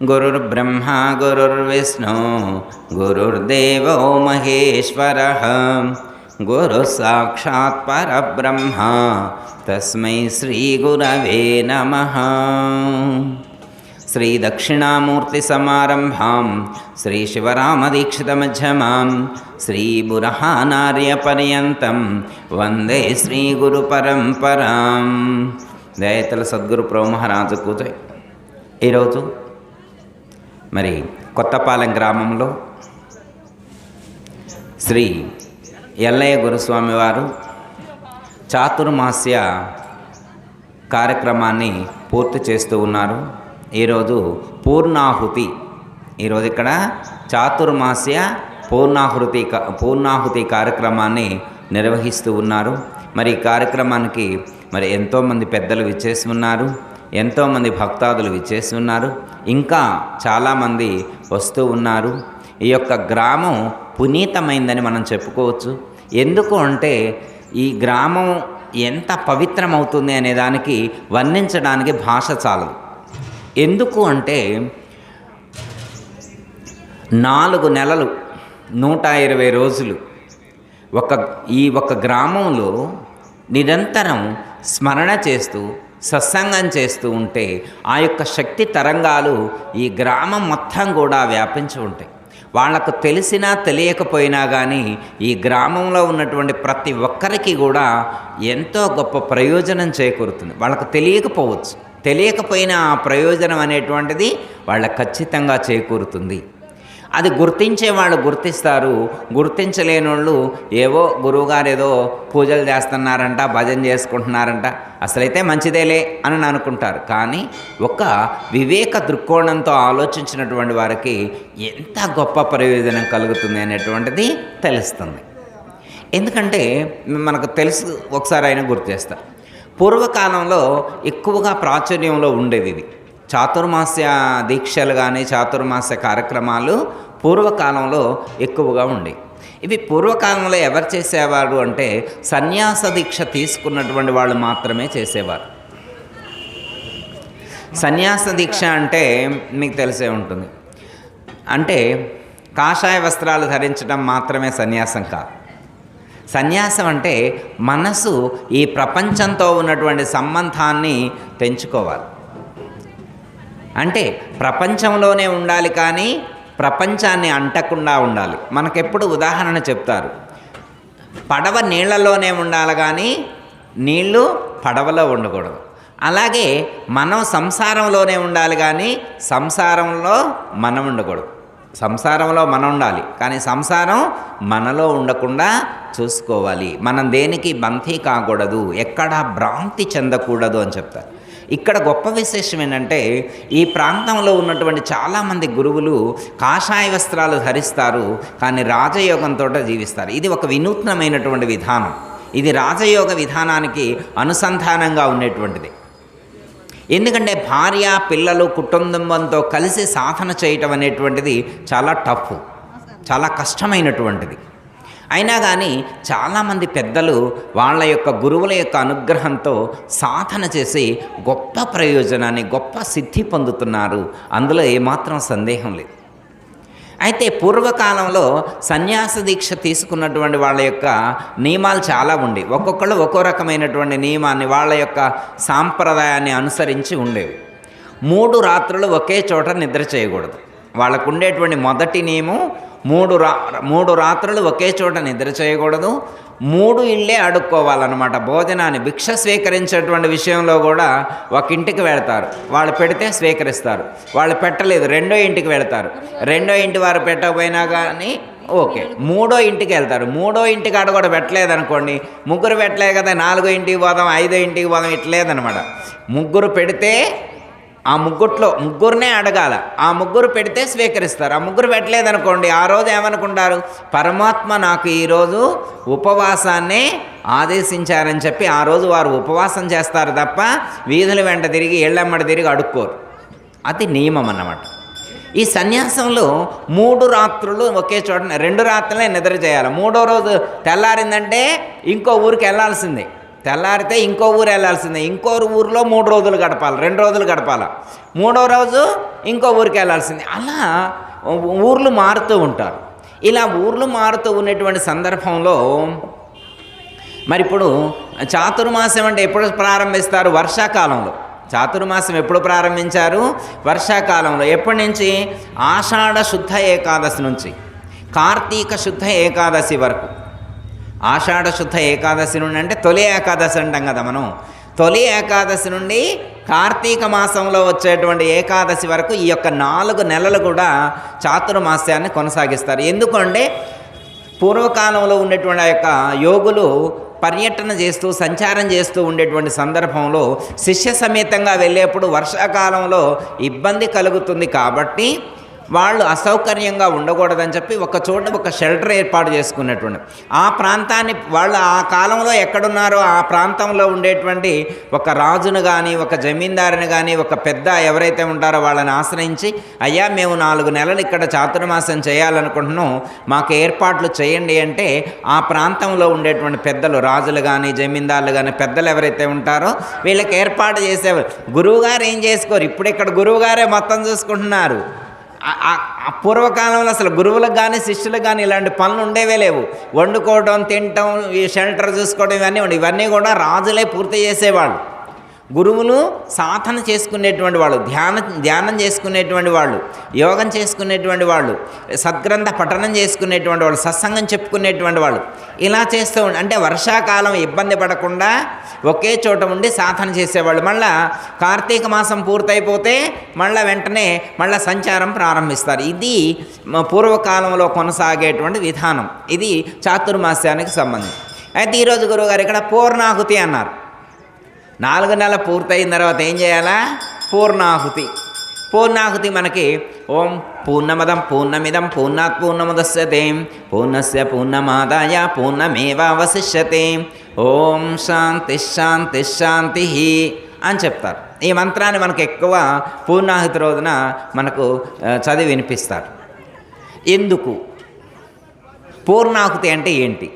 गुरुर्ब्रह्मा गुरुर्विष्णु गुरुर्देवो महेश्वरः गुरुः साक्षात् परब्रह्मा तस्मै श्रीगुरवे नमः श्रीदक्षिणामूर्तिसमारम्भां श्रीशिवरामदीक्षितमध्यमां श्रीबुरहानार्यपर्यन्तं వందే శ్రీగురుపరంపరాం దయతల సద్గురు ప్రోమహరాజుకు జై ఈరోజు మరి కొత్తపాలెం గ్రామంలో శ్రీ ఎల్లయ్య గురుస్వామి వారు చాతుర్మాస్య కార్యక్రమాన్ని పూర్తి చేస్తూ ఉన్నారు. ఈరోజు పూర్ణాహుతి ఈరోజు ఇక్కడ చాతుర్మాస్య పూర్ణాహుతి క- పూర్ణాహుతి కార్యక్రమాన్ని నిర్వహిస్తూ ఉన్నారు. మరి ఈ కార్యక్రమానికి మరి ఎంతోమంది పెద్దలు విచ్చేసి ఉన్నారు. ఎంతోమంది భక్తాదులు విచ్చేసి ఉన్నారు ఇంకా చాలామంది వస్తూ ఉన్నారు. ఈ యొక్క గ్రామం పునీతమైందని మనం చెప్పుకోవచ్చు. ఎందుకు అంటే ఈ గ్రామం ఎంత పవిత్రమవుతుంది అనే దానికి వర్ణించడానికి భాష చాలదు. ఎందుకు అంటే నాలుగు నెలలు నూట ఇరవై రోజులు ఒక ఈ ఒక గ్రామంలో నిరంతరం స్మరణ చేస్తూ సత్సంగం చేస్తూ ఉంటే ఆ యొక్క శక్తి తరంగాలు ఈ గ్రామం మొత్తం కూడా వ్యాపించి ఉంటాయి. వాళ్ళకు తెలిసినా తెలియకపోయినా కానీ ఈ గ్రామంలో ఉన్నటువంటి ప్రతి ఒక్కరికి కూడా ఎంతో గొప్ప ప్రయోజనం చేకూరుతుంది. వాళ్ళకు తెలియకపోవచ్చు. తెలియకపోయినా ఆ ప్రయోజనం అనేటువంటిది వాళ్ళకు ఖచ్చితంగా చేకూరుతుంది. అది గుర్తించే వాళ్ళు గుర్తిస్తారు. గుర్తించలేని వాళ్ళు ఏవో గురువుగారు ఏదో పూజలు చేస్తున్నారంట భజన చేసుకుంటున్నారంట. అసలైతే మంచిదేలే అని అనుకుంటారు. కానీ ఒక వివేక దృక్కోణంతో ఆలోచించినటువంటి వారికి ఎంత గొప్ప ప్రయోజనం కలుగుతుంది అనేటువంటిది తెలుస్తుంది. ఎందుకంటే మనకు తెలుసు ఒకసారి అయినా గుర్తు చేస్తా. పూర్వకాలంలో ఎక్కువగా ప్రాచుర్యంలో ఉండేది ఇది. చాతుర్మాస్య దీక్షలు కానీ చాతుర్మాస్య కార్యక్రమాలు పూర్వకాలంలో ఎక్కువగా ఉండే. ఇవి పూర్వకాలంలో ఎవరు చేసేవారు అంటే సన్యాస దీక్ష తీసుకున్నటువంటి వాళ్ళు మాత్రమే చేసేవారు. సన్యాస దీక్ష అంటే మీకు తెలిసే ఉంటుంది. అంటే కాషాయ వస్త్రాలు ధరించడం మాత్రమే సన్యాసం కాదు. సన్యాసం అంటే మనసు ఈ ప్రపంచంతో ఉన్నటువంటి సంబంధాన్ని తెంచుకోవాలి. అంటే ప్రపంచంలోనే ఉండాలి కానీ ప్రపంచాన్ని అంటకుండా ఉండాలి. మనకెప్పుడు ఉదాహరణ చెప్తారు. పడవ నీళ్ళలోనే ఉండాలి కానీ నీళ్ళు పడవలో ఉండకూడదు. అలాగే మనం సంసారంలోనే ఉండాలి కానీ సంసారంలో మనం ఉండకూడదు. సంసారంలో మనం ఉండాలి. కానీ సంసారం మనలో ఉండకుండా చూసుకోవాలి. మనం దేనికి బంతి కాకూడదు. ఎక్కడా భ్రాంతి చెందకూడదు అని చెప్తారు. ఇక్కడ గొప్ప విశేషం ఏంటంటే ఈ ప్రాంతంలో ఉన్నటువంటి చాలామంది గురువులు కాషాయ వస్త్రాలు ధరిస్తారు కానీ రాజయోగంతో జీవిస్తారు. ఇది ఒక వినూత్నమైనటువంటి విధానం. ఇది రాజయోగ విధానానికి అనుసంధానంగా ఉండేటువంటిది. ఎందుకంటే భార్య పిల్లలు కుటుంబంతో కలిసి సాధన చేయటం అనేటువంటిది చాలా టఫ్ చాలా కష్టమైనటువంటిది. అయినా కానీ చాలామంది పెద్దలు వాళ్ళ యొక్క గురువుల యొక్క అనుగ్రహంతో సాధన చేసి గొప్ప ప్రయోజనాన్ని గొప్ప సిద్ధి పొందుతున్నారు. అందులో ఏమాత్రం సందేహం లేదు. అయితే పూర్వకాలంలో సన్యాస దీక్ష తీసుకున్నటువంటి వాళ్ళ యొక్క నియమాలు చాలా ఉండి. ఒక్కొక్కళ్ళు ఒక్కో రకమైనటువంటి నియమాన్ని వాళ్ళ యొక్క సాంప్రదాయాన్ని అనుసరించి ఉండేవి. మూడు రాత్రులు ఒకే చోట నిద్ర చేయకూడదు. వాళ్ళకు ఉండేటువంటి మొదటి నియమం మూడు రా మూడు రాత్రులు ఒకే చోట నిద్ర చేయకూడదు. మూడు ఇళ్ళే అడుక్కోవాలన్నమాట. భోజనాన్ని భిక్ష స్వీకరించేటువంటి విషయంలో కూడా ఒక ఇంటికి వెళ్తారు. వాళ్ళు పెడితే స్వీకరిస్తారు. వాళ్ళు పెట్టలేదు రెండో ఇంటికి వెళ్తారు. రెండో ఇంటి వారు పెట్టకపోయినా కానీ ఓకే. మూడో ఇంటికి వెళ్తారు. మూడో ఇంటికి ఆడ కూడా పెట్టలేదు అనుకోండి ముగ్గురు పెట్టలేదు కదా నాలుగో ఇంటికి పోదాం ఐదో ఇంటికి పోదాం ఇట్లేదనమాట ముగ్గురు పెడితే ఆ ముగ్గుట్లో ముగ్గురునే అడగాల. ఆ ముగ్గురు పెడితే స్వీకరిస్తారు. ఆ ముగ్గురు పెట్టలేదనుకోండి ఆ రోజు ఏమనుకుంటారు? పరమాత్మ నాకు ఈరోజు ఉపవాసాన్నే ఆదేశించారని చెప్పి ఆ రోజు వారు ఉపవాసం చేస్తారు తప్ప వీధుల వెంట తిరిగి ఏళ్ళమ్మడి తిరిగి అడుక్కోరు. అది నియమం అన్నమాట. ఈ సన్యాసంలో మూడు రాత్రులు ఒకే చోట రెండు రాత్రులే నిద్ర చేయాలి. మూడో రోజు తెల్లారిందంటే ఇంకో ఊరికి వెళ్ళాల్సిందే. తెల్లారితే ఇంకో ఊరు వెళ్ళాల్సిందే. ఇంకో ఊరిలో మూడు రోజులు గడపాలి రెండు రోజులు గడపాలి. మూడో రోజు ఇంకో ఊరికి వెళ్ళాల్సిందే. అలా ఊర్లు మారుతూ ఉంటారు. ఇలా ఊర్లు మారుతూ ఉన్నటువంటి సందర్భంలో మరి ఇప్పుడు చాతుర్మాసం అంటే ఎప్పుడు ప్రారంభిస్తారు? వర్షాకాలంలో. చాతుర్మాసం ఎప్పుడు ప్రారంభించారు? వర్షాకాలంలో. ఎప్పటి నుంచి? ఆషాఢ శుద్ధ ఏకాదశి నుంచి. కార్తీక శుద్ధ ఏకాదశి వరకు. ఆషాఢశుద్ధ ఏకాదశి నుండి అంటే తొలి ఏకాదశి అంటాం కదా మనం. తొలి ఏకాదశి నుండి కార్తీక మాసంలో వచ్చేటువంటి ఏకాదశి వరకు ఈ యొక్క నాలుగు నెలలు కూడా చాతుర్మాస్యాన్ని కొనసాగిస్తారు. ఎందుకంటే పూర్వకాలంలో ఉండేటువంటి ఆ యొక్క యోగులు పర్యటన చేస్తూ సంచారం చేస్తూ ఉండేటువంటి సందర్భంలో శిష్య సమేతంగా వెళ్ళేప్పుడు వర్షాకాలంలో ఇబ్బంది కలుగుతుంది కాబట్టి వాళ్ళు అసౌకర్యంగా ఉండకూడదని చెప్పి ఒక చోట ఒక షెల్టర్ ఏర్పాటు చేసుకున్నటువంటి ఆ ప్రాంతాన్ని వాళ్ళు ఆ కాలంలో ఎక్కడున్నారో ఆ ప్రాంతంలో ఉండేటువంటి ఒక రాజును కానీ ఒక జమీందారుని కానీ ఒక పెద్ద ఎవరైతే ఉంటారో వాళ్ళని ఆశ్రయించి అయ్యా మేము నాలుగు నెలలు ఇక్కడ చాతుర్మాసం చేయాలనుకుంటున్నాం మాకు ఏర్పాట్లు చేయండి అంటే ఆ ప్రాంతంలో ఉండేటువంటి పెద్దలు రాజులు కానీ జమీందారులు కానీ పెద్దలు ఎవరైతే ఉంటారో వీళ్ళకి ఏర్పాటు చేసేవారు. గురువుగారు ఏం చేసుకోరు? ఇప్పుడు ఇక్కడ గురువుగారే మొత్తం చూసుకుంటున్నారు. ఆ- పూర్వకాలంలో అసలు గురువులకు కానీ శిష్యులకు కానీ ఇలాంటి పనులు ఉండేవే లేవు. వండుకోవడం తినటం ఈ షెల్టర్ చూసుకోవడం ఇవన్నీ ఇవన్నీ కూడా రాజులే పూర్తి చేసేవాళ్ళు. గురువులు సాధన చేసుకునేటువంటి వాళ్ళు ధ్యాన ధ్యానం చేసుకునేటువంటి వాళ్ళు యోగం చేసుకునేటువంటి వాళ్ళు సద్గ్రంథ పఠనం చేసుకునేటువంటి వాళ్ళు సత్సంగం చెప్పుకునేటువంటి వాళ్ళు ఇలా చేస్తూ అంటే వర్షాకాలం ఇబ్బంది పడకుండా ఒకే చోట ఉండి సాధన చేసేవాళ్ళు. మళ్ళా కార్తీక మాసం పూర్తయిపోతే మళ్ళీ వెంటనే మళ్ళీ సంచారం ప్రారంభిస్తారు. ఇది పూర్వకాలంలో కొనసాగేటువంటి విధానం. ఇది చాతుర్మాస్యానికి సంబంధించి. అయితే ఈరోజు గురువుగారు ఇక్కడ పూర్ణాహుతి అన్నారు. నాలుగు నెలలు పూర్తయిన తర్వాత ఏం చేయాలా? పూర్ణాహుతి. పూర్ణాహుతి మనకి ఓం పూర్ణమదం పూర్ణమిదం పూర్ణాత్ పూర్ణముదస్యతే పూర్ణస్య పూర్ణమాదాయ పూర్ణమేవావశిష్యతే ఓం శాంతి శాంతి శాంతి అని చెప్తారు. ఈ మంత్రాన్ని మనకు ఎక్కువ పూర్ణాహుతి రోజున మనకు చదివి వినిపిస్తారు. ఎందుకు? పూర్ణాహుతి అంటే ఏంటి?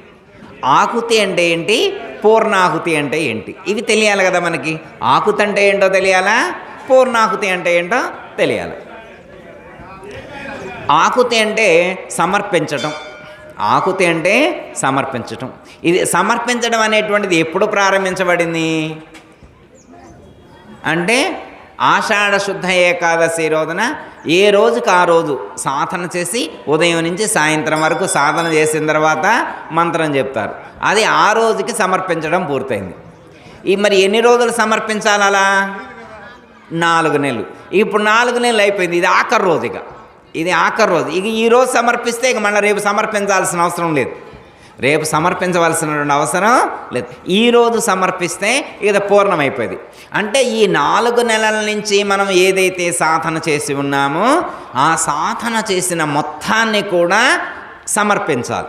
ఆకుతి అంటే ఏంటి? పూర్ణాహుతి అంటే ఏంటి? ఇవి తెలియాలి కదా మనకి. ఆకుతి అంటే ఏంటో తెలియాలా? పూర్ణాహుతి అంటే ఏంటో తెలియాలి. ఆకుతి అంటే సమర్పించటం. ఆకుతి అంటే సమర్పించటం. ఇది సమర్పించడం అనేటువంటిది ఎప్పుడు ప్రారంభించబడింది? అంటే ఆషాఢ శుద్ధ ఏకాదశి రోజున ఏ రోజుకి ఆ రోజు సాధన చేసి ఉదయం నుంచి సాయంత్రం వరకు సాధన చేసిన తర్వాత మంత్రం చెప్తారు. అది ఆ రోజుకి సమర్పించడం పూర్తయింది. ఈ మరి ఎన్ని రోజులు సమర్పించాలి అలా? నాలుగు నెలలు. ఇప్పుడు నాలుగు నెలలు అయిపోయింది. ఇది ఆఖరి రోజు ఇక. ఇది ఆఖరి రోజు. ఇక ఈ రోజు సమర్పిస్తే ఇక మళ్ళీ రేపు సమర్పించాల్సిన అవసరం లేదు. రేపు సమర్పించవలసినటువంటి అవసరం లేదు. ఈరోజు సమర్పిస్తే ఇది పూర్ణమైపోయింది. అంటే ఈ నాలుగు నెలల నుంచి మనం ఏదైతే సాధన చేసి ఉన్నామో ఆ సాధన చేసిన మొత్తాన్ని కూడా సమర్పించాలి.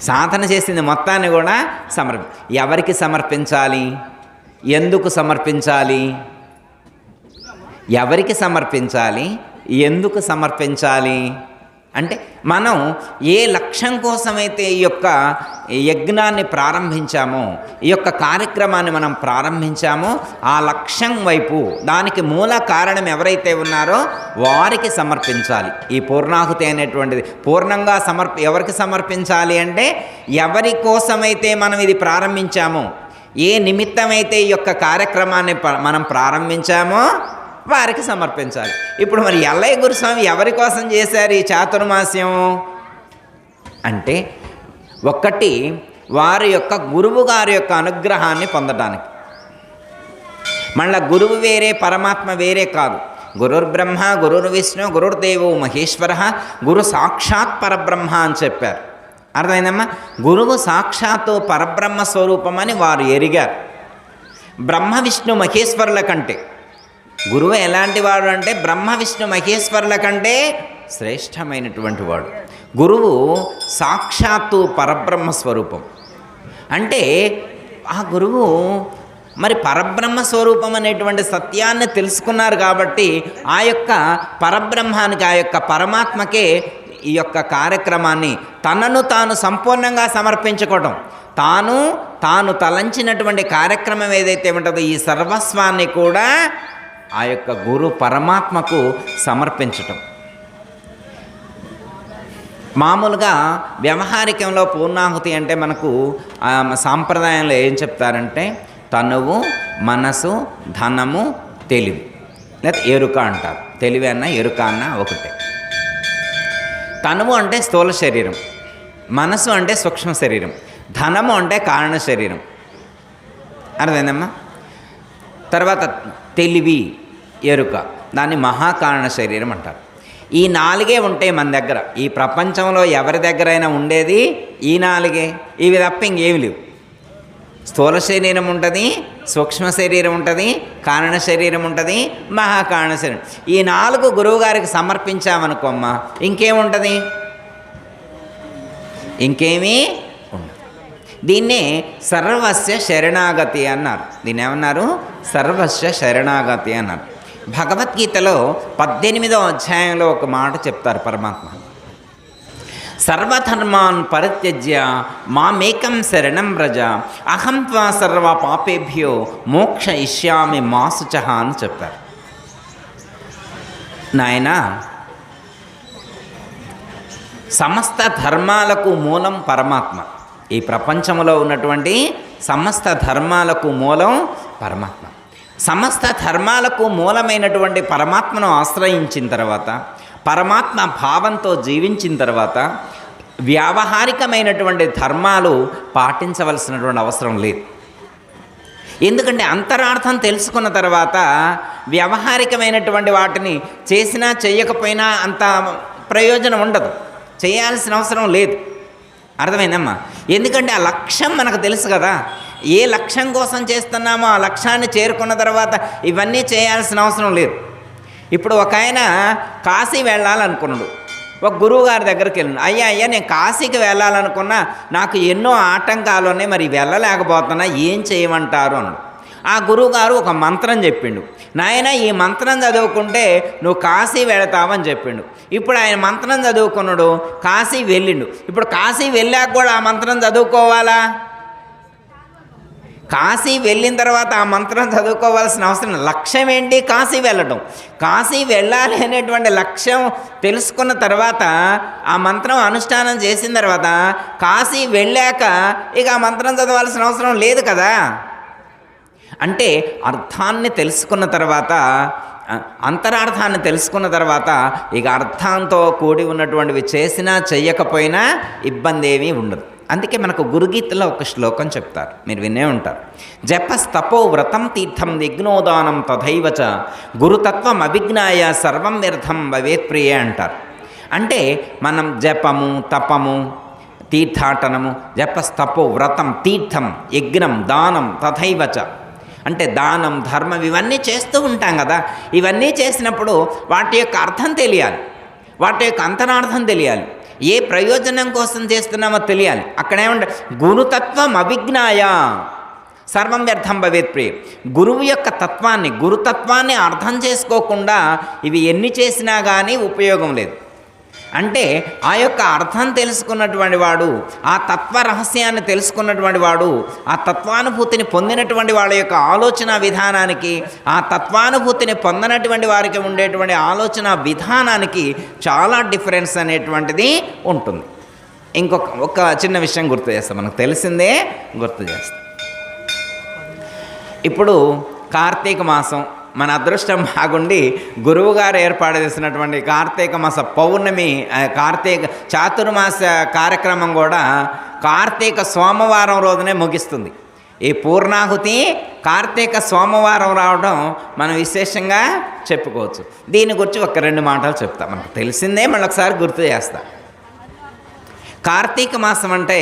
సాధన చేసింది మొత్తాన్ని కూడా సమర్పి ఎవరికి సమర్పించాలి? ఎందుకు సమర్పించాలి? ఎవరికి సమర్పించాలి? ఎందుకు సమర్పించాలి? అంటే మనం ఏ లక్ష్యం కోసమైతే ఈ యొక్క యజ్ఞాన్ని ప్రారంభించామో ఈ యొక్క కార్యక్రమాన్ని మనం ప్రారంభించామో ఆ లక్ష్యం వైపు దానికి మూల కారణం ఎవరైతే ఉన్నారో వారికి సమర్పించాలి. ఈ పూర్ణాహుతి అనేటువంటిది పూర్ణంగా సమర్ప ఎవరికి సమర్పించాలి అంటే ఎవరి కోసమైతే మనం ఇది ప్రారంభించామో ఏ నిమిత్తమైతే ఈ యొక్క కార్యక్రమాన్ని మనం ప్రారంభించామో వారికి సమర్పించాలి. ఇప్పుడు మరి ఎల్లయ్య గురుస్వామి ఎవరి కోసం చేశారు ఈ చాతుర్మాస్యం? అంటే ఒక్కటి వారి యొక్క గురువు గారి యొక్క అనుగ్రహాన్ని పొందడానికి మళ్ళా గురువు వేరే పరమాత్మ వేరే కాదు. గురుర్బ్రహ్మ గురుర్ విష్ణు గురుర్దేవో మహేశ్వర గురు సాక్షాత్ పరబ్రహ్మ అని చెప్పారు. అర్థమైందమ్మా? గురువు సాక్షాత్తు పరబ్రహ్మ స్వరూపమని వారు ఎరిగారు. బ్రహ్మ విష్ణు మహేశ్వరుల కంటే. గురువు ఎలాంటి వాడు అంటే బ్రహ్మ విష్ణు మహేశ్వరుల కంటే శ్రేష్టమైనటువంటి వాడు. గురువు సాక్షాత్తు పరబ్రహ్మ స్వరూపం. అంటే ఆ గురువు మరి పరబ్రహ్మ స్వరూపం అనేటువంటి సత్యాన్ని తెలుసుకున్నారు కాబట్టి ఆ యొక్క పరబ్రహ్మానికి ఆ యొక్క పరమాత్మకే ఈ యొక్క కార్యక్రమాన్ని తనను తాను సంపూర్ణంగా సమర్పించుకోవటం. తాను తాను తలంచినటువంటి కార్యక్రమం ఏదైతే ఉంటుందో ఈ సర్వస్వాన్ని కూడా ఆ యొక్క గురు పరమాత్మకు సమర్పించటం. మామూలుగా వ్యవహారికంలో పూర్ణాహుతి అంటే మనకు సాంప్రదాయంలో ఏం చెప్తారంటే తనువు మనసు ధనము తెలివి. లేదా ఎరుక అంటారు. తెలివి అన్న ఎరుక అన్న ఒకటే. తనువు అంటే స్థూల శరీరం. మనసు అంటే సూక్ష్మ శరీరం. ధనము అంటే కారణ శరీరం. అర్థమైందమ్మా? తర్వాత తెలివి ఎరుక. దాన్ని మహాకారణ శరీరం అంటారు. ఈ నాలుగే ఉంటాయి మన దగ్గర. ఈ ప్రపంచంలో ఎవరి దగ్గరైనా ఉండేది ఈ నాలుగే. ఇవి తప్ప ఇంకేమి లేవు. స్థూల శరీరం ఉంటుంది సూక్ష్మ శరీరం ఉంటుంది కారణ శరీరం ఉంటుంది మహాకారణ శరీరం. ఈ నాలుగు గురువుగారికి సమర్పించామనుకోమ్మా ఇంకేముంటుంది? ఇంకేమీ దీన్నే సర్వస్య శరణాగతి అన్నారు. దీన్ని ఏమన్నారు సర్వస్య శరణాగతి అన్నారు. భగవద్గీతలో పద్దెనిమిదో అధ్యాయంలో ఒక మాట చెప్తారు పరమాత్మ. సర్వధర్మాన్ పరిత్యజ్య మామేకం శరణం వ్రజ అహం త్వా సర్వ పాపేభ్యో మోక్ష ఇష్యామి మాసుచహ అని చెప్పారు నాయనా సమస్త ధర్మాలకు మూలం పరమాత్మ. ఈ ప్రపంచంలో ఉన్నటువంటి సమస్త ధర్మాలకు మూలం పరమాత్మ. సమస్త ధర్మాలకు మూలమైనటువంటి పరమాత్మను ఆశ్రయించిన తర్వాత పరమాత్మ భావంతో జీవించిన తర్వాత వ్యావహారికమైనటువంటి ధర్మాలు పాటించవలసినటువంటి అవసరం లేదు. ఎందుకంటే అంతరార్థం తెలుసుకున్న తర్వాత వ్యవహారికమైనటువంటి వాటిని చేసినా చేయకపోయినా అంత ప్రయోజనం ఉండదు. చేయాల్సిన అవసరం లేదు. అర్థమైందమ్మా? ఎందుకంటే ఆ లక్ష్యం మనకు తెలుసు కదా. ఏ లక్ష్యం కోసం చేస్తున్నామో ఆ లక్ష్యాన్ని చేరుకున్న తర్వాత ఇవన్నీ చేయాల్సిన అవసరం లేదు. ఇప్పుడు ఒక ఆయన కాశీ వెళ్ళాలనుకున్నాడు. ఒక గురువు గారి దగ్గరికి వెళ్ళాను అయ్యా అయ్యా నేను కాశీకి వెళ్ళాలనుకున్నా నాకు ఎన్నో ఆటంకాలు ఉన్నాయి మరి వెళ్ళలేకపోతున్నా ఏం చేయమంటారు అన్నాడు. ఆ గురువుగారు ఒక మంత్రం చెప్పిండు. నాయన ఈ మంత్రం చదువుకుంటే నువ్వు కాశీ వెళతావని చెప్పిండు. ఇప్పుడు ఆయన మంత్రం చదువుకున్నాడు కాశీ వెళ్ళిండు. ఇప్పుడు కాశీ వెళ్ళాక కూడా ఆ మంత్రం చదువుకోవాలా? కాశీ వెళ్ళిన తర్వాత ఆ మంత్రం చదువుకోవాల్సిన అవసరం లక్ష్యం ఏంటి? కాశీ వెళ్ళటం. కాశీ వెళ్ళాలి అనేటువంటి లక్ష్యం తెలుసుకున్న తర్వాత ఆ మంత్రం అనుష్ఠానం చేసిన తర్వాత కాశీ వెళ్ళాక ఇక ఆ మంత్రం చదవాల్సిన అవసరం లేదు కదా? అంటే అర్థాన్ని తెలుసుకున్న తర్వాత అంతరార్థాన్ని తెలుసుకున్న తర్వాత ఇక అర్థంతో కూడి ఉన్నటువంటివి చేసినా చెయ్యకపోయినా ఇబ్బంది ఏమీ ఉండదు. అందుకే మనకు గురుగీతలో ఒక శ్లోకం చెప్తారు. మీరు వినే ఉంటారు. జపస్తపో వ్రతం తీర్థం యజ్ఞోదానం తథైవచ గురుతత్వం అభిజ్ఞాయ సర్వం వ్యర్థం భవేత్ప్రియ అంటారు. అంటే మనం జపము తపము తీర్థాటనము జపస్తపో వ్రతం తీర్థం యజ్ఞం దానం తథైవచ అంటే దానం ధర్మం ఇవన్నీ చేస్తూ ఉంటాం కదా. ఇవన్నీ చేసినప్పుడు వాటి యొక్క అర్థం తెలియాలి. వాటి యొక్క అంతరార్థం తెలియాలి. ఏ ప్రయోజనం కోసం చేస్తున్నామో తెలియాలి. అక్కడేమంటే గురుతత్వం అభిజ్ఞాయ. సర్వం వ్యర్థం భవేత్ ప్రియ. గురువు యొక్క తత్వాన్ని గురుతత్వాన్ని అర్థం చేసుకోకుండా ఇవి ఎన్ని చేసినా కానీ ఉపయోగం లేదు. అంటే ఆ యొక్క అర్థం తెలుసుకున్నటువంటి వాడు ఆ తత్వ రహస్యాన్ని తెలుసుకున్నటువంటి వాడు ఆ తత్వానుభూతిని పొందినటువంటి వాళ్ళ యొక్క ఆలోచన విధానానికి ఆ తత్వానుభూతిని పొందనటువంటి వారికి ఉండేటువంటి ఆలోచన విధానానికి చాలా డిఫరెన్స్ అనేటువంటిది ఉంటుంది. ఇంకొక ఒక చిన్న విషయం గుర్తు చేస్తాం మనకు తెలిసిందే గుర్తు చేస్తాం. ఇప్పుడు కార్తీక మాసం మన అదృష్టం బాగుండి గురువుగారు ఏర్పాటు చేసినటువంటి కార్తీక మాస పౌర్ణమి కార్తీక చాతుర్మాస కార్యక్రమం కూడా కార్తీక సోమవారం రోజునే ముగిస్తుంది. ఈ పూర్ణాహుతి కార్తీక సోమవారం రావడం మనం విశేషంగా చెప్పుకోవచ్చు. దీని గురించి ఒక రెండు మాటలు చెప్తా. మనకు తెలిసిందే మళ్ళీ ఒకసారి గుర్తు చేస్తాం. కార్తీక మాసం అంటే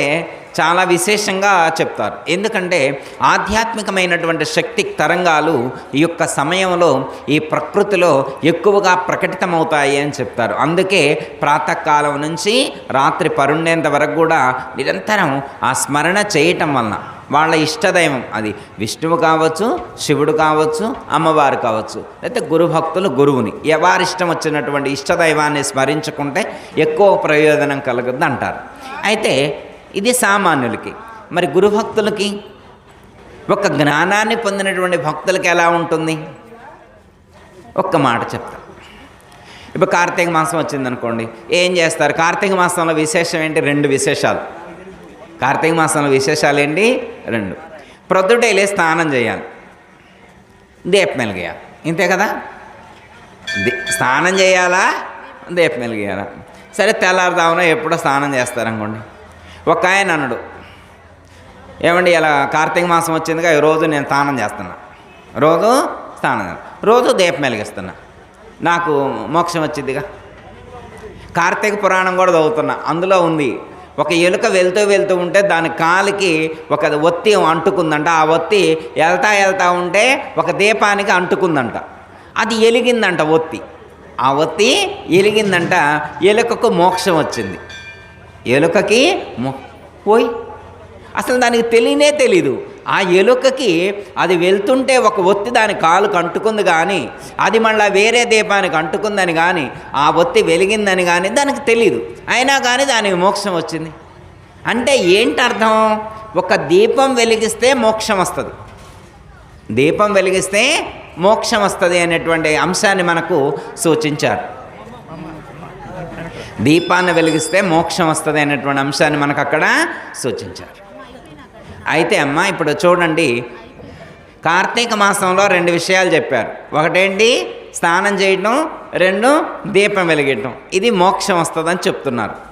చాలా విశేషంగా చెప్తారు. ఎందుకంటే ఆధ్యాత్మికమైనటువంటి శక్తి తరంగాలు ఈ యొక్క సమయంలో ఈ ప్రకృతిలో ఎక్కువగా ప్రకటితమవుతాయి అని చెప్తారు. అందుకే ప్రాతకాలం నుంచి రాత్రి పరుండేంత వరకు కూడా నిరంతరం ఆ స్మరణ చేయటం వలన వాళ్ళ ఇష్టదైవం అది. విష్ణువు కావచ్చు శివుడు కావచ్చు అమ్మవారు కావచ్చు. లేకపోతే గురు భక్తులు గురువుని. ఎవరిష్టం వచ్చినటువంటి ఇష్టదైవాన్ని స్మరించుకుంటే ఎక్కువ ప్రయోజనం కలుగుద్ది అంటారు. అయితే ఇది సామాన్యులకి. మరి గురు భక్తులకి ఒక జ్ఞానాన్ని పొందినటువంటి భక్తులకి ఎలా ఉంటుంది? ఒక్క మాట చెప్తా. ఇప్పుడు కార్తీక మాసం వచ్చిందనుకోండి ఏం చేస్తారు? కార్తీక మాసంలో విశేషం ఏంటి? రెండు విశేషాలు. కార్తీక మాసంలో విశేషాలు ఏంటి? రెండు. ప్రొద్దుటే లేచి స్నానం చేయాలి. దీపం వెలిగేయాలి. ఇంతే కదా? స్నానం చేయాలా? దీపం వెలిగేయాలా. సరే తెల్లారుదామున ఎప్పుడో స్నానం చేస్తారనుకోండి ఒక ఆయన అన్నాడు ఏమండి ఇలా కార్తీక మాసం వచ్చిందిగా ఈ రోజు నేను స్నానం చేస్తున్నా. రోజు స్నానం రోజు దీపం వెలిగిస్తున్నా. నాకు మోక్షం వచ్చిందిగా. కార్తీక పురాణం కూడా చదువుతున్నా. అందులో ఉంది ఒక ఎలుక వెళ్తూ వెళ్తూ ఉంటే దాని కాలికి ఒక ఒత్తి అంటుకుందంట. ఆ ఒత్తి వెళ్తా వెళ్తా ఉంటే ఒక దీపానికి అంటుకుందంట. అది ఎలిగిందంట ఒత్తి. ఆ ఒత్తి ఎలిగిందంట. ఎలుకకు మోక్షం వచ్చింది. ఎలుకకి మో పోయి అసలు దానికి తెలియనే తెలీదు. ఆ ఎలుకకి అది వెళ్తుంటే ఒక ఒత్తి దాని కాలుకు అంటుకుంది కానీ అది మళ్ళీ వేరే దీపానికి అంటుకుందని కానీ ఆ ఒత్తి వెలిగిందని కానీ దానికి తెలీదు. అయినా కానీ దానికి మోక్షం వచ్చింది. అంటే ఏంటి అర్థం ఒక దీపం వెలిగిస్తే మోక్షం వస్తుంది. దీపం వెలిగిస్తే మోక్షం వస్తుంది అనేటువంటి అంశాన్ని మనకు సూచించారు. దీపాన్ని వెలిగిస్తే మోక్షం వస్తుంది అనేటువంటి అంశాన్ని మనకు అక్కడ సూచించారు. అయితే అమ్మ ఇప్పుడు చూడండి. కార్తీక మాసంలో రెండు విషయాలు చెప్పారు. ఒకటేంటి? స్నానం చేయడం రెండు దీపం వెలిగించడం ఇది మోక్షం వస్తుందని చెప్తున్నారు.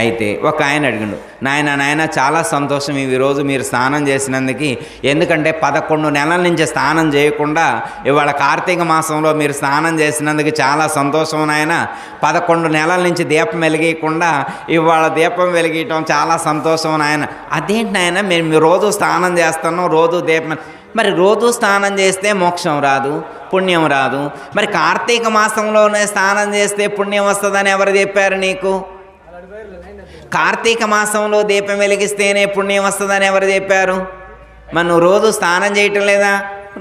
అయితే ఒక ఆయన అడిగిండు నాయన నాయన చాలా సంతోషం. ఈ రోజు మీరు స్నానం చేసినందుకు ఎందుకంటే పదకొండు నెలల నుంచి స్నానం చేయకుండా ఇవాళ కార్తీక మాసంలో మీరు స్నానం చేసినందుకు చాలా సంతోషం నాయన. పదకొండు నెలల నుంచి దీపం వెలిగేయకుండా ఇవాళ దీపం వెలిగించడం చాలా సంతోషం నాయన. అదేంటి నాయన మేము రోజు స్నానం చేస్తున్నాం రోజు దీపం మరి రోజు స్నానం చేస్తే మోక్షం రాదు పుణ్యం రాదు. మరి కార్తీక మాసంలోనే స్నానం చేస్తే పుణ్యం వస్తుందని ఎవరు చెప్పారు నీకు? కార్తీక మాసంలో దీపం వెలిగిస్తేనే పుణ్యం వస్తుందని ఎవరు చెప్పారు? మరి నువ్వు రోజు స్నానం చేయటం లేదా?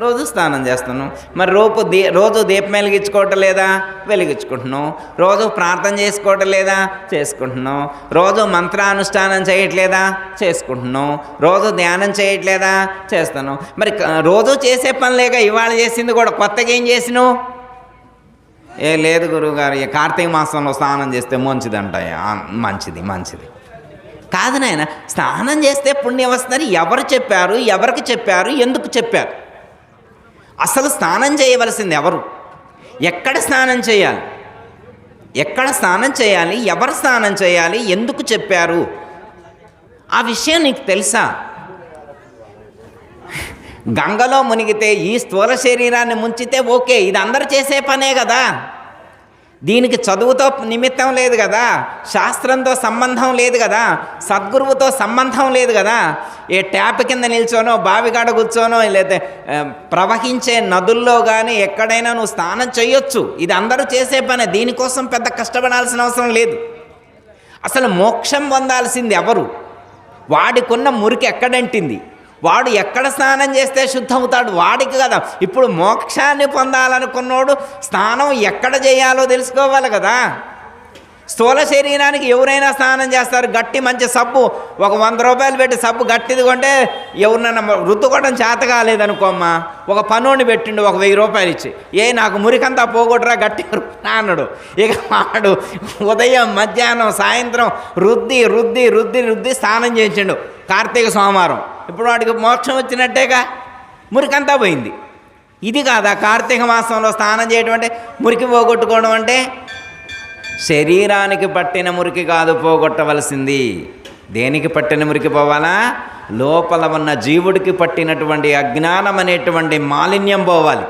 రోజు స్నానం చేస్తాను మరి రోజు దీ రోజు దీపం వెలిగించుకోవటం లేదా? వెలిగించుకుంటున్నాం రోజు ప్రార్థన చేసుకోవటం లేదా? చేసుకుంటున్నాం రోజు మంత్రానుష్ఠానం చేయట్లేదా? చేసుకుంటున్నాం రోజు ధ్యానం చేయట్లేదా? చేస్తున్నాం మరి రోజు చేసే పని లేక ఇవాళ చేసింది కూడా కొత్తగా ఏం చేసినావు? ఏ లేదు గురువుగారు ఈ కార్తీక మాసంలో స్నానం చేస్తే మంచిదంట మంచిది మంచిది. కాదు నాయన స్నానం చేస్తే పుణ్యం వస్తుందని ఎవరు చెప్పారు ఎవరికి చెప్పారు ఎందుకు చెప్పారు? అసలు స్నానం చేయవలసింది ఎవరు? ఎక్కడ స్నానం చేయాలి? ఎక్కడ స్నానం చేయాలి? ఎవరు స్నానం చేయాలి? ఎందుకు చెప్పారు? ఆ విషయం నీకు తెలుసా? గంగలో మునిగితే ఈ స్థూల శరీరాన్ని ముంచితే ఓకే ఇది అందరు చేసే పనే కదా. దీనికి చదువుతో నిమిత్తం లేదు కదా శాస్త్రంతో సంబంధం లేదు కదా సద్గురువుతో సంబంధం లేదు కదా. ఏ ట్యాప్ కింద నిల్చోనో బావిగాడ కూర్చోనో లేదా ప్రవహించే నదుల్లో కానీ ఎక్కడైనా నువ్వు స్నానం చేయొచ్చు ఇది అందరూ చేసే పనే దీనికోసం పెద్ద కష్టపడాల్సిన అవసరం లేదు. అసలు మోక్షం పొందాల్సింది ఎవరు? వాడికున్న మురికి ఎక్కడంటింది? వాడు ఎక్కడ స్నానం చేస్తే శుద్ధమవుతాడు? వాడికి కదా. ఇప్పుడు మోక్షాన్ని పొందాలనుకున్నోడు స్నానం ఎక్కడ చేయాలో తెలుసుకోవాలి కదా. స్థూల శరీరానికి ఎవరైనా స్నానం చేస్తారు గట్టి మంచి సబ్బు. ఒక వంద రూపాయలు పెట్టి సబ్బు గట్టిది కొంటే ఎవరినైనా రుద్దుకోవడం చేత కాలేదనుకోమ్మా. ఒక పనుని పెట్టిండు ఒక వెయ్యి రూపాయలు ఇచ్చి. ఏ నాకు మురికంతా పోగొట్టరా గట్టి అన్నాడు. ఇక వాడు ఉదయం మధ్యాహ్నం సాయంత్రం రుద్ది రుద్ది రుద్ది రుద్ది స్నానం చేయించిండు కార్తీక సోమవారం. ఇప్పుడు వాడికి మోక్షం వచ్చినట్టేగా? మురికంతా పోయింది. ఇది కాదా కార్తీక మాసంలో స్నానం చేయడం అంటే మురికి పోగొట్టుకోవడం అంటే? శరీరానికి పట్టిన మురికి కాదు పోగొట్టవలసింది. దేనికి పట్టిన మురికి పోవాలా? లోపల ఉన్న జీవుడికి పట్టినటువంటి అజ్ఞానం అనేటువంటి మాలిన్యం పోవాలి.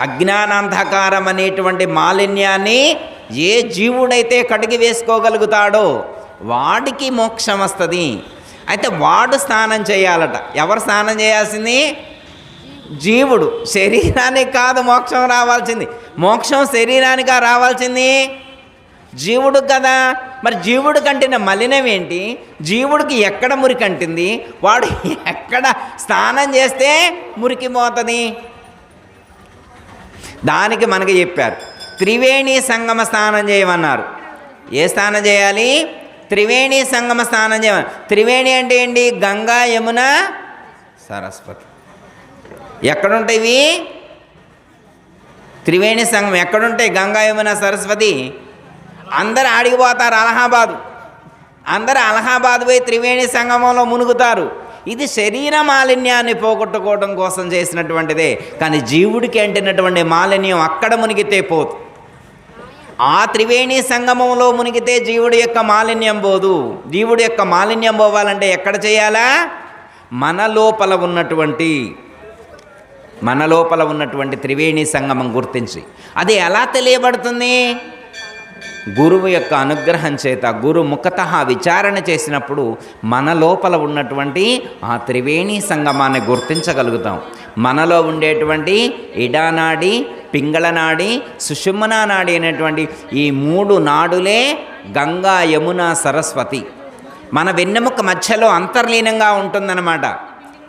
అజ్ఞానాంధకారం అనేటువంటి మాలిన్యాన్ని ఏ జీవుడైతే కడిగి వేసుకోగలుగుతాడో వాడికి మోక్షం వస్తుంది. అయితే వాడు స్నానం చేయాలట. ఎవరు స్నానం చేయాల్సింది? జీవుడు. శరీరానికి కాదు మోక్షం రావాల్సింది. మోక్షం శరీరానికా రావాల్సింది? జీవుడు కదా. మరి జీవుడు కంటిన మలినం ఏంటి? జీవుడికి ఎక్కడ మురికి అంటింది? వాడు ఎక్కడ స్నానం చేస్తే మురికి పోతుంది దానికి మనకి చెప్పారు. త్రివేణి సంగమ స్నానం చేయమన్నారు. ఏ స్నానం చేయాలి? త్రివేణి సంగమ స్నానం చేయమని త్రివేణి అంటే ఏంటి? గంగా యమున సరస్వతి. ఎక్కడుంటాయి ఇవి? త్రివేణి సంగమం ఎక్కడుంటాయి? గంగా యమున సరస్వతి? అందరు ఆడిగిపోతారు అలహాబాదు. అందరు అలహాబాద్ పోయి త్రివేణి సంగమంలో మునుగుతారు. ఇది శరీర మాలిన్యాన్ని పోగొట్టుకోవడం కోసం చేసినటువంటిదే. కానీ జీవుడికి అంటినటువంటి మాలిన్యం అక్కడ మునిగితే పోదు. ఆ త్రివేణి సంగమంలో మునిగితే జీవుడి యొక్క మాలిన్యం పోదు. జీవుడి యొక్క మాలిన్యం పోవాలంటే ఎక్కడ చేయాలా? మన లోపల ఉన్నటువంటి మన లోపల ఉన్నటువంటి త్రివేణి సంగమం గుర్తించి. అది ఎలా తెలియబడుతుంది? గురువు యొక్క అనుగ్రహం చేత గురు ముఖత విచారణ చేసినప్పుడు మన లోపల ఉన్నటువంటి ఆ త్రివేణి సంగమాన్ని గుర్తించగలుగుతాం. మనలో ఉండేటువంటి ఇడానాడి పింగళనాడి సుషుమ్నా నాడి అనేటువంటి ఈ మూడు నాడులే గంగా యమున సరస్వతి. మన వెన్నెముక మధ్యలో అంతర్లీనంగా ఉంటుందన్నమాట.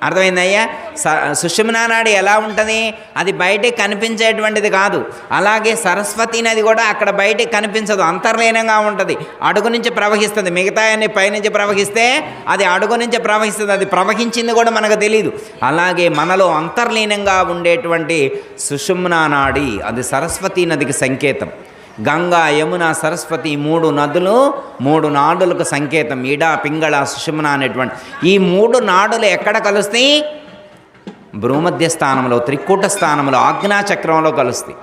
అర్థమైందయ్యా? స సుషుమ్నా నాడి ఎలా ఉంటుంది? అది బయటికి కనిపించేటువంటిది కాదు. అలాగే సరస్వతి నది కూడా అక్కడ బయటికి కనిపించదు. అంతర్లీనంగా ఉంటుంది. అడుగు నుంచి ప్రవహిస్తుంది. మిగతా అన్ని పైనుంచి ప్రవహిస్తే అది అడుగు నుంచి ప్రవహిస్తుంది. అది ప్రవహించింది కూడా మనకు తెలియదు అలాగే మనలో అంతర్లీనంగా ఉండేటువంటి సుషుమ్నా నాడి అది సరస్వతి నదికి సంకేతం. గంగా యమున సరస్వతి మూడు నదులు మూడు నాడులకు సంకేతం. ఇడ పింగళ సుషుమ్న అనేటువంటి. ఈ మూడు నాడులు ఎక్కడ కలుస్తాయి? భూమధ్య స్థానంలో త్రికూట స్థానంలో ఆజ్ఞాచక్రంలో కలుస్తాయి.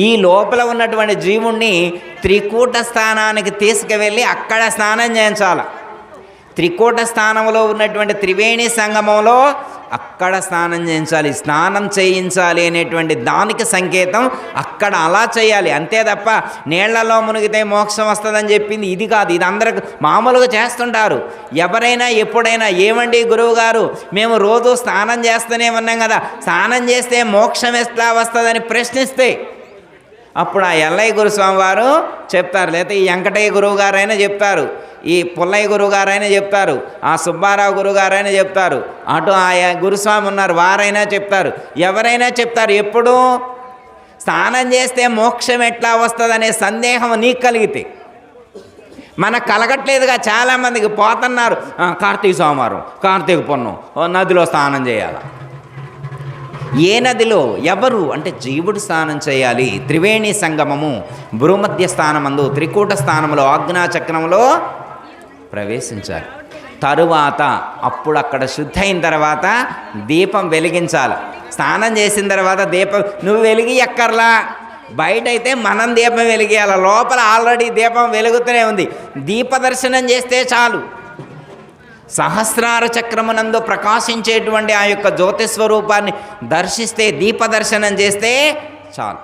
ఈ లోపల ఉన్నటువంటి జీవుణ్ణి త్రికూట స్థానానికి తీసుకువెళ్ళి అక్కడ స్నానం చేయించాల. త్రికూట స్థానంలో ఉన్నటువంటి త్రివేణి సంగమంలో అక్కడ స్నానం చేయించాలి స్నానం చేయించాలి అనేటువంటి దానికి సంకేతం అక్కడ అలా చేయాలి. అంతే తప్ప నీళ్ళలో మునిగితే మోక్షం వస్తుందని చెప్పింది ఇది కాదు. ఇది అందరికి మామూలుగా చేస్తుంటారు. ఎవరైనా ఎప్పుడైనా ఏమండి గురువు గారు మేము రోజు స్నానం చేస్తూనే ఉన్నాం కదా స్నానం చేస్తే మోక్షం ఎట్లా వస్తుందని ప్రశ్నిస్తే అప్పుడు ఆ ఎల్లయ్య గురుస్వామి వారు చెప్తారు. లేకపోతే ఈ వెంకటయ్య గురువు గారైనా చెప్తారు. ఈ పుల్లయ్య గురువు గారైనా చెప్తారు. ఆ సుబ్బారావు గురువు గారైనా చెప్తారు. అటు ఆ గురుస్వామి ఉన్నారు వారైనా చెప్తారు. ఎవరైనా చెప్తారు ఎప్పుడు? స్నానం చేస్తే మోక్షం ఎట్లా వస్తుందనే సందేహం నీకు కలిగితే. మనకు కలగట్లేదుగా చాలామందికి పోతున్నారు. కార్తీక సోమవారం కార్తీక పున్నం ఓ నదిలో స్నానం చేయాలి? ఏ నదిలో ఎవరు అంటే జీవుడు స్నానం చేయాలి? త్రివేణి సంగమము భూమధ్య స్థానమందు త్రికూట స్థానంలో ఆజ్ఞాచక్రంలో ప్రవేశించాలి. తరువాత అప్పుడు అక్కడ శుద్ధ అయిన తర్వాత దీపం వెలిగించాలి. స్నానం చేసిన తర్వాత దీపం నువ్వు వెలిగి ఎక్కర్లా బయట అయితే మనం దీపం వెలిగేయాలి. లోపల ఆల్రెడీ దీపం వెలుగుతూనే ఉంది. దీపదర్శనం చేస్తే చాలు. సహస్రార చక్రమునందు ప్రకాశించేటువంటి ఆ యొక్క జ్యోతిస్వరూపాన్ని దర్శిస్తే దీపదర్శనం చేస్తే చాలు.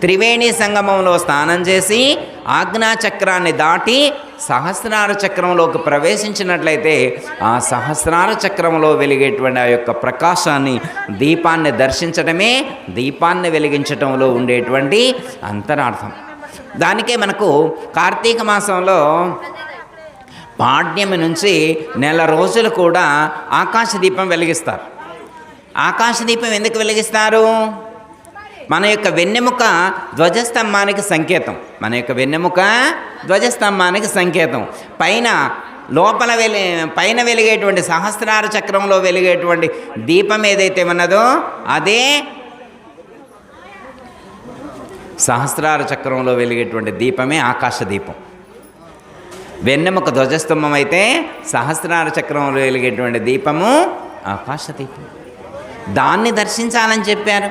త్రివేణి సంగమంలో స్నానం చేసి ఆజ్ఞా చక్రాన్ని దాటి సహస్రార చక్రంలోకి ప్రవేశించినట్లయితే ఆ సహస్రార చక్రంలో వెలిగేటువంటి ఆ యొక్క ప్రకాశాన్ని దీపాన్ని దర్శించడమే దీపాన్ని వెలిగించటంలో ఉండేటువంటి అంతరార్థం. దానికే మనకు కార్తీక మాసంలో పాడ్యమి నుంచి నెల రోజులు కూడా ఆకాశదీపం వెలిగిస్తారు. ఆకాశదీపం ఎందుకు వెలిగిస్తారు? మన యొక్క వెన్నెముక ధ్వజస్తంభానికి సంకేతం. మన యొక్క వెన్నెముక ధ్వజస్తంభానికి సంకేతం. పైన లోపల వెలి పైన వెలిగేటువంటి సహస్రార చక్రంలో వెలిగేటువంటి దీపం ఏదైతే ఉన్నదో అదే సహస్రార చక్రంలో వెలిగేటువంటి దీపమే ఆకాశ దీపం. వెన్నెముక ధ్వజస్తంభం అయితే సహస్రార చక్రంలో వెలిగేటువంటి దీపము ఆకాశ దీపం. దాన్ని దర్శించాలని చెప్పారు.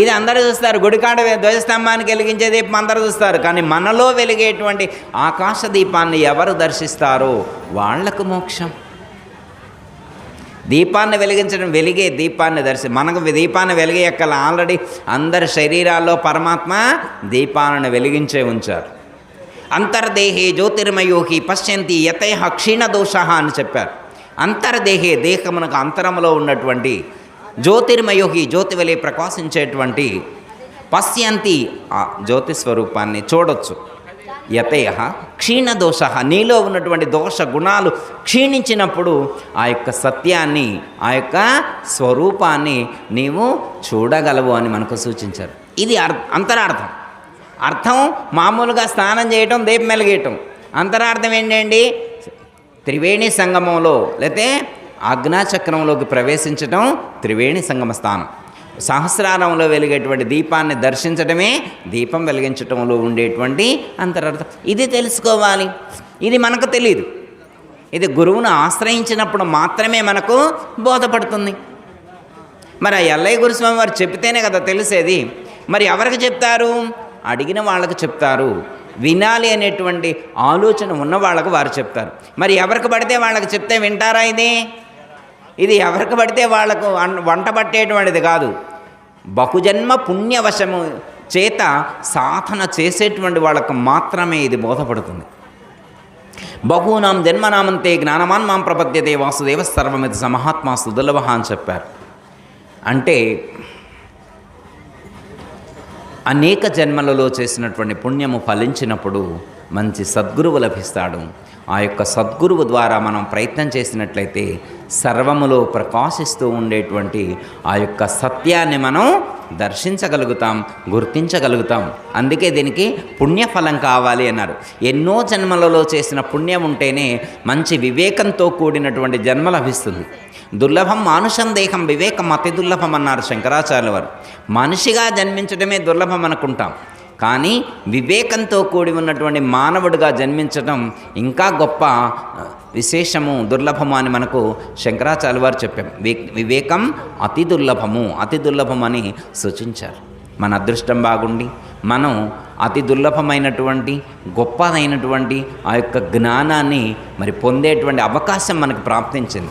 ఇది అందరూ చూస్తారు గుడికాడ ధ్వజస్తంభానికి వెలిగించే దీపం అందరూ చూస్తారు కానీ మనలో వెలిగేటువంటి ఆకాశ దీపాన్ని ఎవరు దర్శిస్తారో? వాళ్ళకు మోక్షం. దీపాన్ని వెలిగించడం వెలిగే దీపాన్ని దర్శి మనకు దీపాన్ని వెలిగేయక్కల ఆల్రెడీ అందరి శరీరాల్లో పరమాత్మ దీపాలను వెలిగించే ఉంచారు. అంతర్దేహే జ్యోతిర్మయోహి పశ్యంతి యతయ క్షీణదోష అని చెప్పారు. అంతర్దేహే దేహమునకు అంతరములో ఉన్నటువంటి జ్యోతిర్మయోహి జ్యోతి వలె ప్రకాశించేటువంటి పశ్యంతి ఆ జ్యోతి స్వరూపాన్ని చూడొచ్చు. యతయ క్షీణదోష నీలో ఉన్నటువంటి దోష గుణాలు క్షీణించినప్పుడు ఆ యొక్క సత్యాన్ని ఆ యొక్క స్వరూపాన్ని నీవు చూడగలవు అని మనకు సూచించారు. ఇది అర్ అంతరార్థం. అర్థం మామూలుగా స్నానం చేయటం దీపం వెలిగేయటం. అంతరార్థం ఏంటండి? త్రివేణి సంగమంలో లేతే ఆజ్ఞాచక్రంలోకి ప్రవేశించటం త్రివేణి సంగమ స్థానం. సహస్రారంలో వెలిగేటువంటి దీపాన్ని దర్శించడమే దీపం వెలిగించటంలో ఉండేటువంటి అంతరార్థం. ఇది తెలుసుకోవాలి. ఇది మనకు తెలియదు ఇది గురువును ఆశ్రయించినప్పుడు మాత్రమే మనకు బోధపడుతుంది. మరి ఆ ఎల్లయ్య గురుస్వామి వారు చెప్తేనే కదా తెలిసేది. మరి ఎవరికి చెప్తారు? అడిగిన వాళ్ళకి చెప్తారు. వినాలి అనేటువంటి ఆలోచన ఉన్న వాళ్ళకు వారు చెప్తారు. మరి ఎవరికి పడితే వాళ్ళకి చెప్తే వింటారా ఇది? ఇది ఎవరికి పడితే వాళ్ళకు అన్- వంట పట్టేటువంటిది కాదు. బహుజన్మ పుణ్యవశము చేత సాధన చేసేటువంటి వాళ్ళకు మాత్రమే ఇది బోధపడుతుంది. బహూనాం జన్మనామంతే జ్ఞానమాన్ మాం ప్రపద్యతే వాసుదేవ సర్వమితి సమహాత్మా దుర్లభ అని చెప్పారు. అంటే అనేక జన్మలలో చేసినటువంటి పుణ్యము ఫలించినప్పుడు మంచి సద్గురువు లభిస్తాడు. ఆ యొక్క సద్గురువు ద్వారా మనం ప్రయత్నం చేసినట్లయితే సర్వములో ప్రకాశిస్తూ ఉండేటువంటి ఆ యొక్క సత్యాన్ని మనం దర్శించగలుగుతాం గుర్తించగలుగుతాం. అందుకే దీనికి పుణ్యఫలం కావాలి అన్నారు. ఎన్నో జన్మలలో చేసిన పుణ్యం ఉంటేనే మంచి వివేకంతో కూడినటువంటి జన్మ లభిస్తుంది. దుర్లభం మానుషం దేహం వివేకం అతి దుర్లభం అన్నారు శంకరాచార్య వారు మనిషిగా జన్మించడమే దుర్లభం అనుకుంటాం. కానీ వివేకంతో కూడి ఉన్నటువంటి మానవుడిగా జన్మించడం ఇంకా గొప్ప విశేషము దుర్లభము అని మనకు శంకరాచార్య వారు చెప్పాం. వి- వివేకం అతి దుర్లభము అతి దుర్లభం అని సూచించారు. మన అదృష్టం బాగుండి మనం అతి దుర్లభమైనటువంటి గొప్పదైనటువంటి ఆ యొక్క జ్ఞానాన్ని మరి పొందేటువంటి అవకాశం మనకు ప్రాప్తించింది.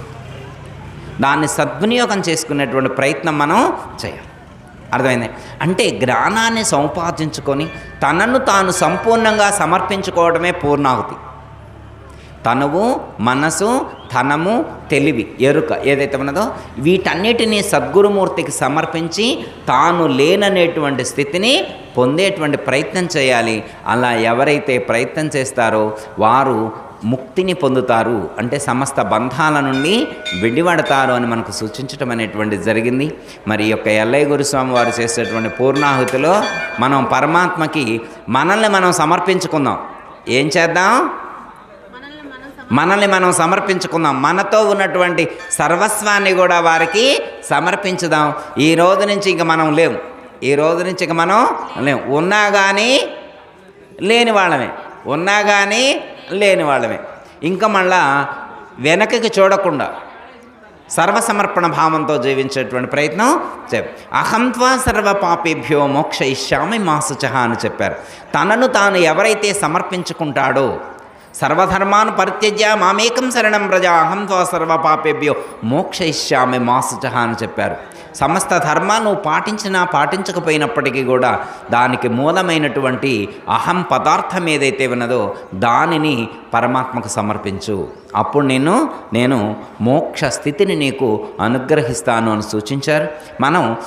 దాన్ని సద్వినియోగం చేసుకునేటువంటి ప్రయత్నం మనం చేయాలి. అర్థమైంది? అంటే జ్ఞానాన్ని సంపాదించుకొని తనను తాను సంపూర్ణంగా సమర్పించుకోవడమే పూర్ణాహుతి. తనువు మనసు ధనము తెలివి ఎరుక ఏదైతే ఉన్నదో వీటన్నిటినీ సద్గురుమూర్తికి సమర్పించి తాను లేననేటువంటి స్థితిని పొందేటువంటి ప్రయత్నం చేయాలి. అలా ఎవరైతే ప్రయత్నం చేస్తారో వారు ముక్తిని పొందుతారు. అంటే సమస్త బంధాల నుండి విడివడతారు అని మనకు సూచించటం అనేటువంటిది జరిగింది. మరి యొక్క ఎల్లయ్య గురుస్వామి వారు చేసేటువంటి పూర్ణాహుతిలో మనం పరమాత్మకి మనల్ని మనం సమర్పించుకుందాం. ఏం చేద్దాం? మనల్ని మనం సమర్పించుకుందాం. మనతో ఉన్నటువంటి సర్వస్వాన్ని కూడా వారికి సమర్పించుదాం. ఈ రోజు నుంచి ఇంక మనం లేవు ఈ రోజు నుంచి ఇంక మనం లేవు ఉన్నా కానీ లేని వాళ్ళమే. ఉన్నా కానీ లేని వాళ్ళమే. ఇంకా మళ్ళా వెనకకి చూడకుండా సర్వసమర్పణ భావంతో జీవించేటువంటి ప్రయత్నం చెప్ అహంత్వా సర్వ పాపేభ్యో మోక్ష ఇష్యామి మాసుచహ అని చెప్పారు. తనను తాను ఎవరైతే సమర్పించుకుంటాడో సర్వధర్మాను పరిత్యజ్య మామేకం శరణం ప్రజా. అహంత్వా సర్వ పాపేభ్యో మోక్ష ఇష్యామి మాసుచహ అని చెప్పారు. సమస్త ధర్మాన్ని నువ్వు పాటించినా పాటించకపోయినప్పటికీ కూడా దానికి మూలమైనటువంటి అహం పదార్థం ఏదైతే ఉన్నదో దానిని పరమాత్మకు సమర్పించు. అప్పుడు నేను నేను మోక్ష స్థితిని నీకు అనుగ్రహిస్తాను అని సూచించారు. మనం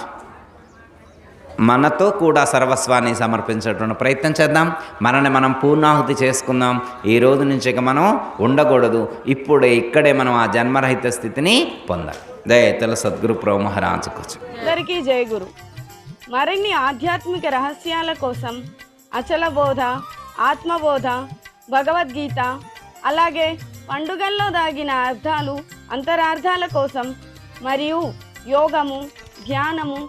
మనతో కూడా సర్వస్వాన్ని సమర్పించేటువంటి ప్రయత్నం చేద్దాం. మనని మనం పూర్ణాహుతి చేసుకుందాం. ఈ రోజు నుంచి ఇక మనం ఉండకూడదు. ఇప్పుడే ఇక్కడే మనం ఆ జన్మరహిత స్థితిని పొందాలి. దయతల సద్గురు ప్రభు మహారాజు అందరికీ జయ గురు. మరిన్ని ఆధ్యాత్మిక రహస్యాల కోసం అచల బోధ ఆత్మబోధ భగవద్గీత అలాగే పండుగల్లో దాగిన అర్థాలు అంతరార్థాల కోసం మరియు యోగము ధ్యానము